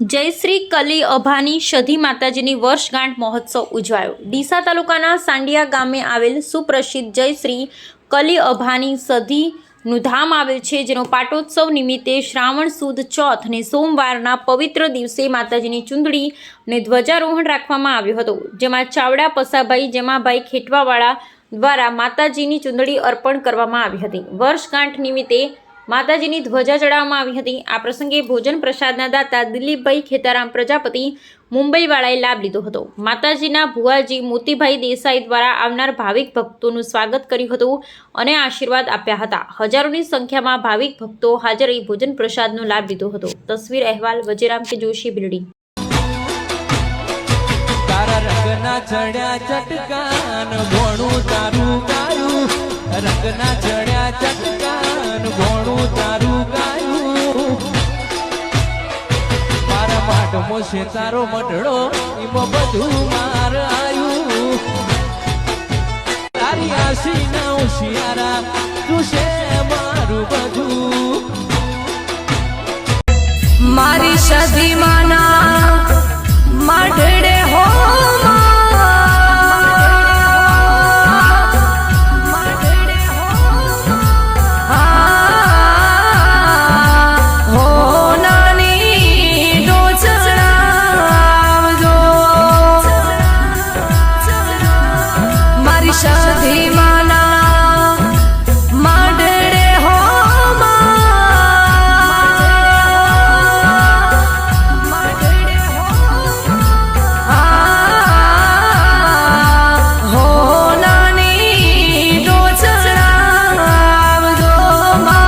જયશ્રી કલી અભાની સધી માતાજીની વર્ષગાંઠ મહોત્સવ ઉજવાયો. ડીસા તાલુકાના સાંડિયા ગામે આવેલ સુપ્રસિદ્ધ જયશ્રી કલી અભાની સધીનું ધામ આવેલ છે, જેનો પાટોત્સવ નિમિત્તે શ્રાવણ સુદ ચોથ અને સોમવારના પવિત્ર દિવસે માતાજીની ચૂંદડી અને ધ્વજારોહણ રાખવામાં આવ્યો હતો. જેમાં ચાવડા પસાભાઈ, જેમાભાઈ ખેટવાવાળા દ્વારા માતાજીની ચૂંદડી અર્પણ કરવામાં આવી હતી. વર્ષગાંઠ નિમિત્તે માતાજીની ધ્વજા ચડાવવામાં આવી હતી. આ પ્રસંગે ભોજન પ્રસાદના દાતા દિલીપભાઈ ખેતારામ પ્રજાપતિ મુંબઈવાળાએ લાભ લીધો હતો. માતાજીના ભુવાજી મોતીભાઈ દેસાઈ દ્વારા આવનાર ભાવિક ભક્તોનું સ્વાગત કર્યું હતું અને આશીર્વાદ આપ્યા હતા. હજારોની સંખ્યામાં ભાવિક ભક્તો હાજર રહી ભોજન પ્રસાદનો લાભ લીધો હતો. તસવીર અહેવાલ, વજેરામ કે જોશી બિલ્ડિંગ. ચડ્યા ચટકાન, ભોણું તારું ગાયું રંગના ચડ્યા ચટકાન ભોણું તારું ગાયું. મારા માટમો છે તારો મટડો એમાં બધું માર આયું. તારી આશી ના હોશિયારા, તું છે મારું બધું. મારી માના માઢડે